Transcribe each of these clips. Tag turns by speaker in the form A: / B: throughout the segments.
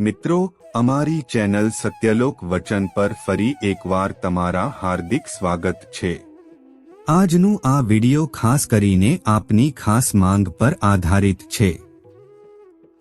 A: મિત્રો, અમારી ચેનલ સત્યલોક વચન પર ફરી એકવાર તમારા હાર્દિક સ્વાગત છે. આજનું આ વિડિયો ખાસ કરીને આપની ખાસ માંગ પર આધારિત છે.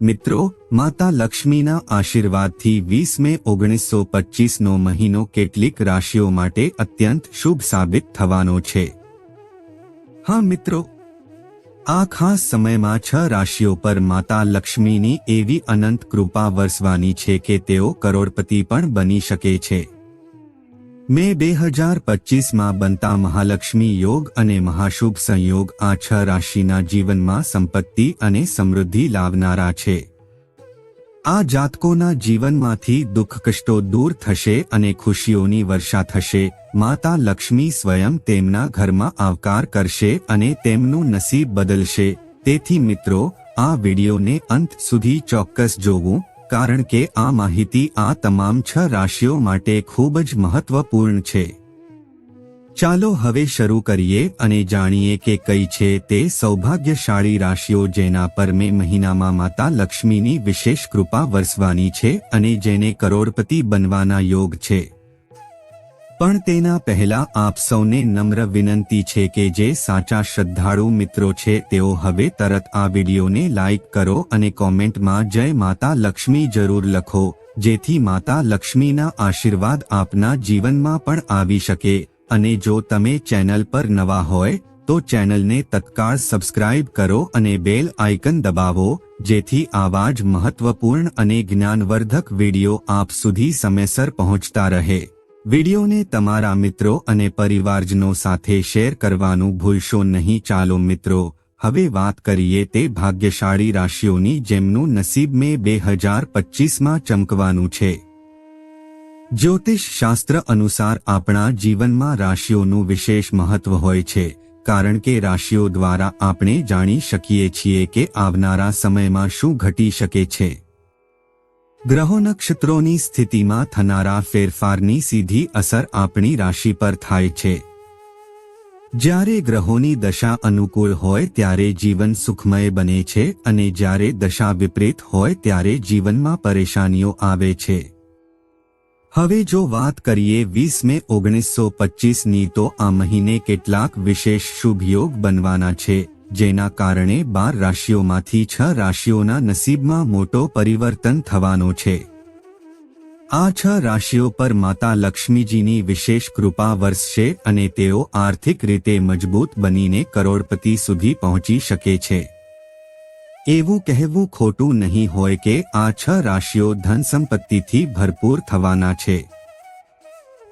A: મિત્રો, માતા લક્ષ્મીના આશીર્વાદથી વીસ મે ઓગણીસો પચીસનો મહિનો કેટલીક રાશિઓ માટે અત્યંત શુભ સાબિત થવાનો છે. હા મિત્રો આ ખાસ સમયમાં છ રાશિઓ પર માતા લક્ષ્મીની એવી અનંત કૃપા વરસવાની છે કે તેઓ કરોડપતિ પણ બની શકે છે. મે બે હજાર પચીસમાં બનતા મહાલક્ષ્મી યોગ અને મહાશુભ સંયોગ આ છ રાશિના જીવનમાં સંપત્તિ અને સમૃદ્ધિ લાવનારા છે. આ જાતકોના જીવનમાંથી દુઃખ કષ્ટો દૂર થશે અને ખુશીઓની વર્ષા થશે. માતા લક્ષ્મી સ્વયં તેમના ઘરમાં આવકાર કરશે અને તેમનું નસીબ બદલશે. તેથી મિત્રો, આ વિડીયોને અંત સુધી ચોક્કસ જોવું, કારણ કે આ માહિતી આ તમામ છ રાશિઓ માટે ખૂબ જ મહત્વપૂર્ણ છે. ચાલો હવે શરૂ કરીએ અને જાણીએ કે કઈ છે તે સૌભાગ્યશાળી રાશિઓ જેના પર મે મહિનામાં માતા લક્ષ્મીની વિશેષ કૃપા વરસવાની છે અને જેને કરોડપતિ બનવાના યોગ છે. પણ તેના પહેલા આપ સૌને નમ્ર વિનંતી છે કે જે સાચા શ્રદ્ધાળુ મિત્રો છે તેઓ હવે તરત આ વિડીયોને લાઇક કરો અને કોમેન્ટમાં જય માતા લક્ષ્મી જરૂર લખો, જેથી માતા લક્ષ્મીના આશીર્વાદ આપના જીવનમાં પણ આવી શકે. અને જો તમે ચેનલ પર નવા હોય, તો ચેનલને તત્કાળ સબસ્ક્રાઇબ કરો અને બેલ આઇકન દબાવો, જેથી આવા જ મહત્વપૂર્ણ અને જ્ઞાનવર્ધક વીડિયો આપ સુધી સમયસર પહોંચતા રહે. વિડીયોને તમારા મિત્રો અને પરિવારજનો સાથે શેર કરવાનું ભૂલશો નહીં. ચાલો મિત્રો, હવે વાત કરીએ તે ભાગ્યશાળી રાશિઓની જેમનું નસીબ મે બે હજાર પચીસમાં ચમકવાનું છે. જ્યોતિષ શાસ્ત્ર અનુસાર આપણા જીવનમાં રાશિઓનું વિશેષ મહત્વ હોય છે, કારણ કે રાશિઓ દ્વારા આપણે જાણી શકીએ છીએ કે આવનારા સમયમાં શું ઘટી શકે છે. ગ્રહો નક્ષત્રોની સ્થિતિમાં થનારા ફેરફારની સીધી અસર આપણી રાશિ પર થાય છે. જ્યારે ગ્રહોની દશા અનુકૂળ હોય ત્યારે જીવન સુખમય બને છે અને જ્યારે દશા વિપરીત હોય ત્યારે જીવનમાં પરેશાનીઓ આવે છે. હવે જો વાત કરીએ વીસ મે ઓગણીસો પચીસની તો આ મહિને કેટલાક વિશેષ શુભ યોગ બનવાના છે, જેના કારણે બાર રાશિઓમાંથી છ રાશિઓના નસીબમાં મોટો પરિવર્તન થવાનો છે. આ છ રાશિઓ પર માતા લક્ષ્મીજીની વિશેષ કૃપા વરસશે અને તેઓ આર્થિક રીતે મજબૂત બનીને કરોડપતિ સુધી પહોંચી શકે છે. એવું કહેવું ખોટું નહીં હોય કે આ છ રાશિઓ ધન સંપત્તિથી ભરપૂર થવાના છે.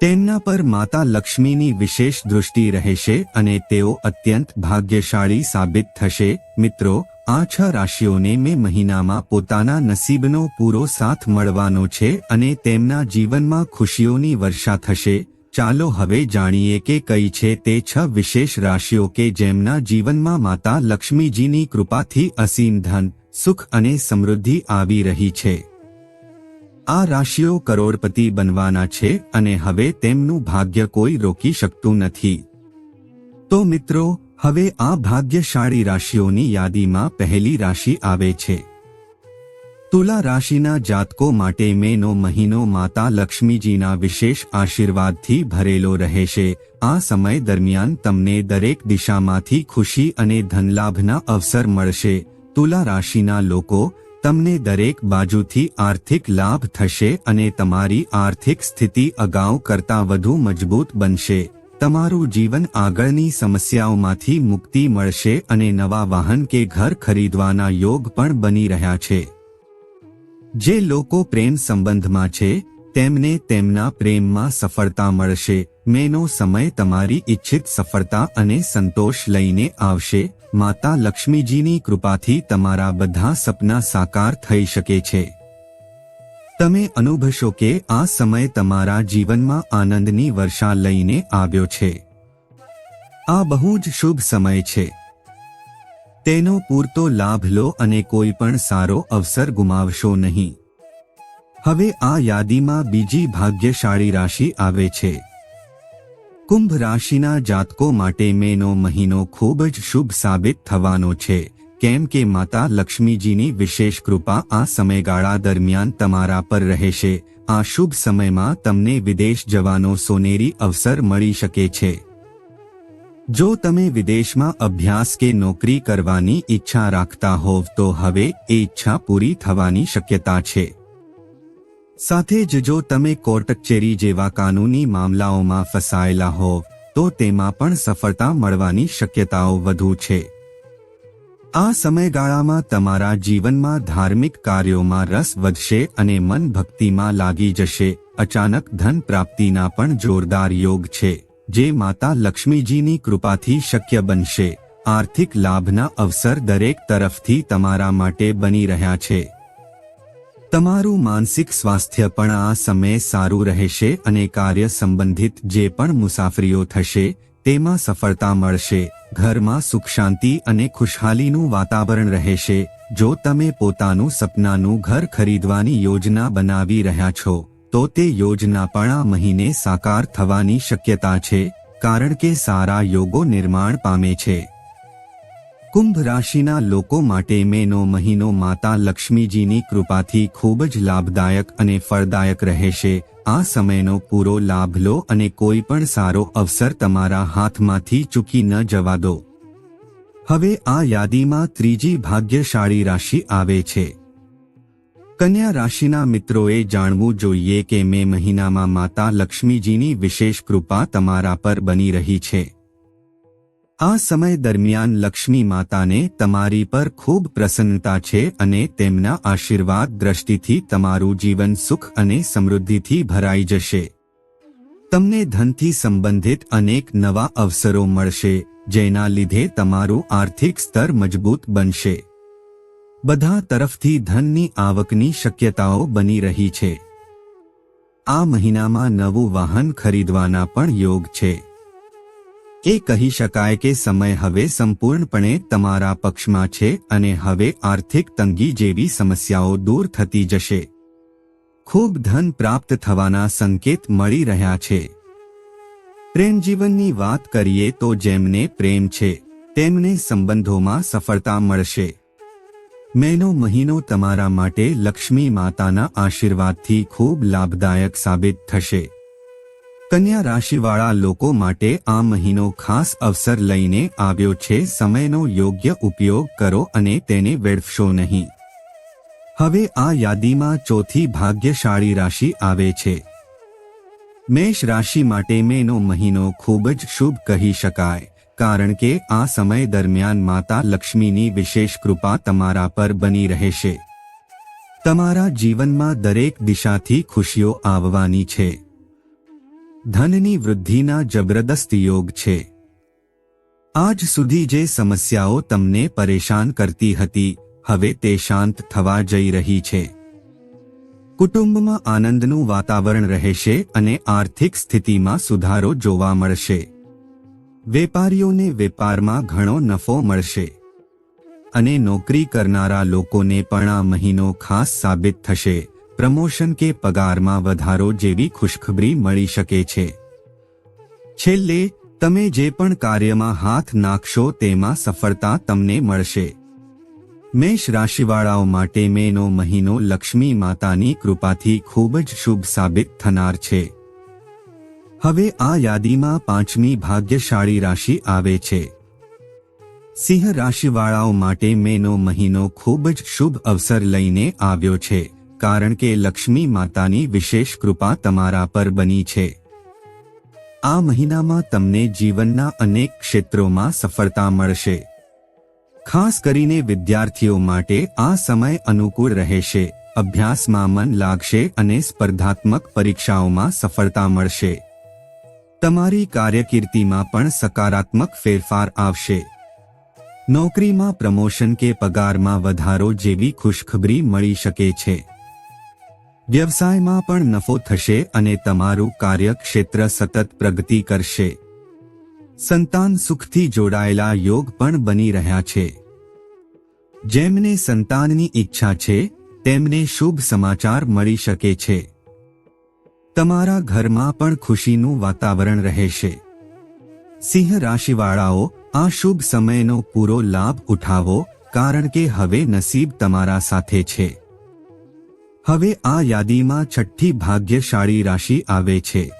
A: તેમના પર માતા લક્ષ્મીની વિશેષ દૃષ્ટિ રહેશે અને તેઓ અત્યંત ભાગ્યશાળી સાબિત થશે. મિત્રો, આ છ રાશિઓને મે મહિનામાં પોતાના નસીબનો પૂરો સાથ મળવાનો છે અને તેમના જીવનમાં ખુશીઓની વર્ષા થશે. ચાલો હવે જાણીએ કે કઈ છે તે છ વિશેષ રાશિઓ કે જેમના જીવનમાં માતા લક્ષ્મીજીની કૃપાથી અસીમ ધન, સુખ અને સમૃદ્ધિ આવી રહી છે. આ રાશિઓ કરોડપતિ બનવાના છે અને હવે તેમનું ભાગ્ય કોઈ રોકી શકતું નથી. તો મિત્રો, હવે આ ભાગ્યશાળી રાશિઓની યાદીમાં પહેલી રાશિ આવે છે. તુલા રાશિના જાતકો માટે મેનો મહિનો માતા લક્ષ્મીજીના વિશેષ આશીર્વાદથી ભરેલો રહેશે. આ સમય દરમિયાન તમને દરેક દિશામાંથી ખુશી અને ધનલાભના અવસર મળશે. તુલા રાશિના લોકો, તમને દરેક બાજુથી આર્થિક લાભ થશે અને તમારી આર્થિક સ્થિતિ અગાઉ કરતાં વધુ મજબૂત બનશે. તમારું જીવન આગળની સમસ્યાઓમાંથી મુક્તિ મળશે અને નવા વાહન કે ઘર ખરીદવાના યોગ પણ બની રહ્યા છે. જે લોકો પ્રેમ સંબંધમાં છે, તેમને તેમના પ્રેમમાં સફળતા મળશે. મેનો સમય તમારી ઈચ્છિત સફળતા અને સંતોષ લઈને આવશે. માતા લક્ષ્મીજીની કૃપાથી તમારા બધા સપના સાકાર થઈ શકે છે. તમે અનુભવશો કે આ સમય તમારા જીવનમાં આનંદની વર્ષા લઈને આવ્યો છે. આ બહુ જ શુભ સમય છે. તેનો પૂરતો લાભ લો અને કોઈ પણ સારો અવસર ગુમાવશો નહીં. હવે આ યાદીમાં બીજી ભાગ્યશાળી રાશિ આવે છે. કુંભ રાશિના જાતકો માટે મેનો મહિનો ખૂબ જ શુભ સાબિત થવાનો છે, કેમ કે માતા લક્ષ્મીજીની વિશેષ કૃપા આ સમયગાળા દરમિયાન તમારા પર રહેશે, આ શુભ સમયમાં તમને વિદેશ જવાનો સોનેરી અવસર મળી શકે છે. જો તમે વિદેશમાં અભ્યાસ કે નોકરી કરવાની ઈચ્છા રાખતા હોવ તો હવે એ ઈચ્છા પૂરી થવાની શક્યતા છે. સાથે જ જો તમે કોર્ટ કચેરી જેવા કાનૂની મામલાઓમાં ફસાયેલા હોવ, તો તેમાં પણ સફળતા મળવાની શક્યતાઓ વધુ છે. આ સમયગાળામાં તમારા જીવનમાં ધાર્મિક કાર્યોમાં રસ વધશે અને મન ભક્તિમાં લાગી જશે, અચાનક ધન પ્રાપ્તિના પણ જોરદાર યોગ છે. જે માતા લક્ષ્મીજીની કૃપાથી શક્ય બનશે. આર્થિક લાભના અવસર દરેક તરફથી તમારા માટે બની રહ્યા છે. તમારું માનસિક સ્વાસ્થ્ય પણ આ સમયે સારું રહેશે અને કાર્ય સંબંધિત જે પણ મુસાફરીઓ થશે, તેમાં સફળતા મળશે. ઘરમાં સુખ શાંતિ અને ખુશહાલીનું વાતાવરણ રહેશે. જો તમે પોતાનું સપનાનું ઘર ખરીદવાની યોજના બનાવી રહ્યા છો તો તે યોજના પણ આ મહિને સાકાર થવાની શક્યતા છે, કારણ કે સારા યોગો નિર્માણ પામે છે. કુંભ રાશિના લોકો માટે મેનો મહિનો માતા લક્ષ્મીજીની કૃપાથી ખૂબ જ લાભદાયક અને ફળદાયક રહેશે. આ સમયનો પૂરો લાભ લો અને કોઈ પણ સારો અવસર તમારા હાથમાંથી ચૂકી ન જવા દો. હવે આ યાદીમાં ત્રીજી ભાગ્યશાળી રાશિ આવે છે. કન્યા રાશિના મિત્રોએ જાણવું જોઈએ કે મે મહિનામાં માતા લક્ષ્મીજીની વિશેષ કૃપા તમારા પર બની રહી છે. આ સમય દરમિયાન લક્ષ્મી માતાને તમારી પર ખૂબ પ્રસન્નતા છે અને તેમના આશીર્વાદ દ્રષ્ટિથી તમારું જીવન સુખ અને સમૃદ્ધિથી ભરાઈ જશે. તમને ધનથી સંબંધિત અનેક નવા અવસરો મળશે, જેના લીધે તમારું આર્થિક સ્તર મજબૂત બનશે. બધા તરફથી ધનની આવકની શક્યતાઓ બની રહી છે. આ મહિનામાં નવું વાહન ખરીદવાના પણ યોગ છે. એ કહી શકાય કે સમય હવે સંપૂર્ણપણે તમારા પક્ષમાં છે અને હવે આર્થિક તંગી જેવી સમસ્યાઓ દૂર થતી જશે. ખૂબ ધન પ્રાપ્ત થવાના સંકેત મળી રહ્યા છે. પ્રેમ જીવનની વાત કરીએ તો જેમને પ્રેમ છે, તેમને સંબંધોમાં સફળતા મળશે. મેનો મહિનો તમારા માટે લક્ષ્મી માતાના આશીર્વાદથી ખૂબ લાભદાયક સાબિત થશે. કન્યા રાશિવાળા લોકો માટે આ મહિનો ખાસ અવસર લઈને આવ્યો છે, સમયનો યોગ્ય ઉપયોગ કરો અને તેને વેડફશો નહીં. હવે આ યાદીમાં ચોથી ભાગ્યશાળી રાશિ આવે છે. મેષ રાશિ માટે મેનો મહિનો ખૂબ જ શુભ કહી શકાય. કારણ કે આ સમય દરમિયાન માતા લક્ષ્મીની વિશેષ કૃપા તમારા પર બની રહેશે. તમારા જીવનમાં દરેક દિશાથી ખુશીઓ આવવાની છે. ધનની વૃદ્ધિના જબરદસ્ત યોગ છે. આજ સુધી જે સમસ્યાઓ તમને પરેશાન કરતી હતી, હવે તે શાંત થવા જઈ રહી છે. કુટુંબમાં આનંદનું વાતાવરણ રહેશે અને આર્થિક સ્થિતિમાં સુધારો જોવા મળશે. વેપારીઓને વેપારમાં ઘણો નફો મળશે અને નોકરી કરનારા લોકોને પણ આ મહિનો ખાસ સાબિત થશે. પ્રમોશન કે પગારમાં વધારો જેવી ખુશખબરી મળી શકે છે. છેલ્લે, તમે જે પણ કાર્યમાં હાથ નાખશો તેમાં સફળતા તમને મળશે. મેષ રાશિવાળાઓ માટે મેનો મહિનો લક્ષ્મી માતાની કૃપાથી ખૂબ જ શુભ સાબિત થનાર છે. હવે આ યાદીમાં પાંચમી ભાગ્યશાળી રાશિ આવે છે. સિંહ રાશિવાળાઓ માટે મેનો મહિનો ખૂબ જ શુભ અવસર લઈને આવ્યો છે, કારણ કે લક્ષ્મી માતાની વિશેષ કૃપા તમારા પર બની છે. આ મહિનામાં તમને જીવનના અનેક ક્ષેત્રોમાં સફળતા મળશે. ખાસ કરીને વિદ્યાર્થીઓ માટે આ સમય અનુકૂળ રહેશે, અભ્યાસમાં મન લાગશે અને સ્પર્ધાત્મક પરીક્ષાઓમાં સફળતા મળશે. તમારી કાર્યકીર્તિમાં પણ સકારાત્મક ફેરફાર આવશે. નોકરીમાં પ્રમોશન કે પગારમાં વધારો જેવી ખુશખબરી મળી શકે છે. વ્યવસાયમાં પણ નફો થશે અને તમારું કાર્યક્ષેત્ર સતત પ્રગતિ કરશે. સંતાન સુખથી જોડાયેલા યોગ પણ બની રહ્યા છે. જેમને સંતાનની ઈચ્છા છે, તેમને શુભ સમાચાર મળી શકે છે. તમારા ઘરમાં પણ ખુશીનું વાતાવરણ રહેશે. સિંહ રાશિવાળાઓ, આ શુભ સમયનો પૂરો લાભ ઉઠાવો, કારણ કે હવે નસીબ તમારા સાથે છે. હવે આ યાદીમાં છઠ્ઠી ભાગ્યશાળી રાશિ આવે છે.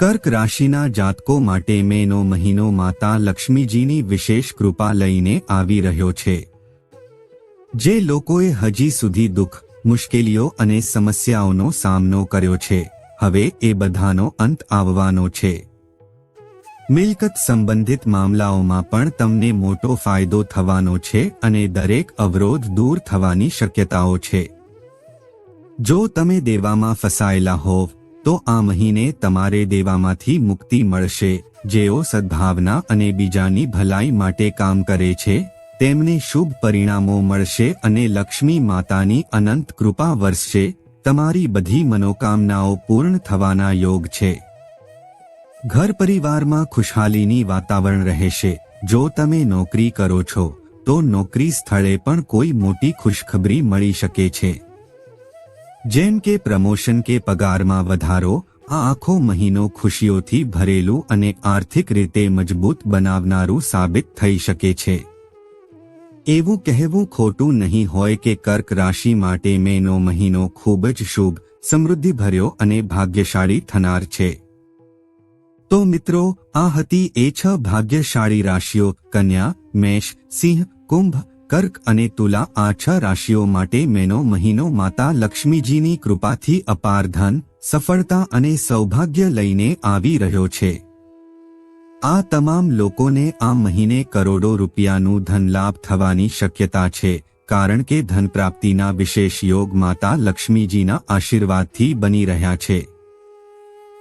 A: કર્ક રાશિના જાતકો માટે મેનો મહિનો માતા લક્ષ્મીજીની વિશેષ કૃપા લઈને આવી રહ્યો છે. જે લોકોએ હજી સુધી દુઃખ મુશ્કેલીઓ અને સમસ્યાઓનો સામનો કર્યો છે. હવે એ બધાનો અંત આવવાનો છે. મિલકત સંબંધિત મામલાઓમાં પણ તમને મોટો ફાયદો થવાનો છે અને દરેક અવરોધ દૂર થવાની શક્યતાઓ છે. જો તમે દેવામાં ફસાયેલા હોવ, તો આ મહિને તમારે દેવામાંથી મુક્તિ મળશે, જેઓ સદ્ભાવના અને બીજાની ભલાઈ માટે કામ કરે છે. તેમને શુભ પરિણામો મળશે અને લક્ષ્મી માતાની અનંત કૃપા વરસશે. તમારી બધી મનોકામનાઓ પૂર્ણ થવાના યોગ છે. ઘર પરિવારમાં ખુશહાલીની વાતાવરણ રહેશે. જો તમે નોકરી કરો છો, તો નોકરી સ્થળે પણ કોઈ મોટી ખુશખબરી મળી શકે છે. જેમ કે પ્રમોશન કે પગારમાં વધારો, આ આખો મહિનો ખુશીઓથી ભરેલું અને આર્થિક રીતે મજબૂત બનાવનારું સાબિત થઈ શકે છે. એવું કહેવું ખોટું નહીં હોય કે કર્ક રાશિ માટે મેનો મહિનો ખૂબ જ શુભ, સમૃદ્ધિભર્યો અને ભાગ્યશાળી થનાર છે. તો મિત્રો, આ હતી એ છ ભાગ્યશાળી રાશિઓ, કન્યા, મેષ, સિંહ, કુંભ, કર્ક અને તુલા આ છ રાશિઓ માટે મેનો મહિનો માતા લક્ષ્મીજીની કૃપાથી અપાર ધન, સફળતા અને સૌભાગ્ય લઈને આવી રહ્યો છે. આ તમામ લોકોને આ મહિને કરોડો રૂપિયાનું ધનલાભ થવાની શક્યતા છે, કારણ કે ધન પ્રાપ્તિના વિશેષ યોગ માતા લક્ષ્મીજીના આશીર્વાદથી બની રહ્યા છે.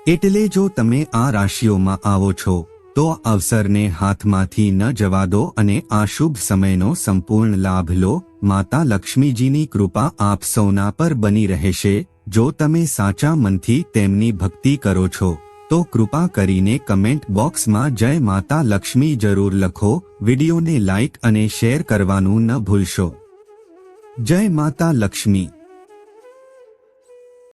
A: એટલે જો તમે આ રાશિઓમાં આવો છો, તો અવસરને હાથમાંથી ન જવા દો અને આ શુભ સમયનો સંપૂર્ણ લાભ લો, માતા લક્ષ્મીજીની કૃપા આપ સૌના પર બની રહેશે, જો તમે સાચા મનથી તેમની ભક્તિ કરો છો. તો કૃપા કરીને કમેન્ટ બોક્સમાં જય માતા લક્ષ્મી જરૂર લખો, વિડીયોને લાઇક અને શેર કરવાનું ન ભૂલશો. જય માતા લક્ષ્મી.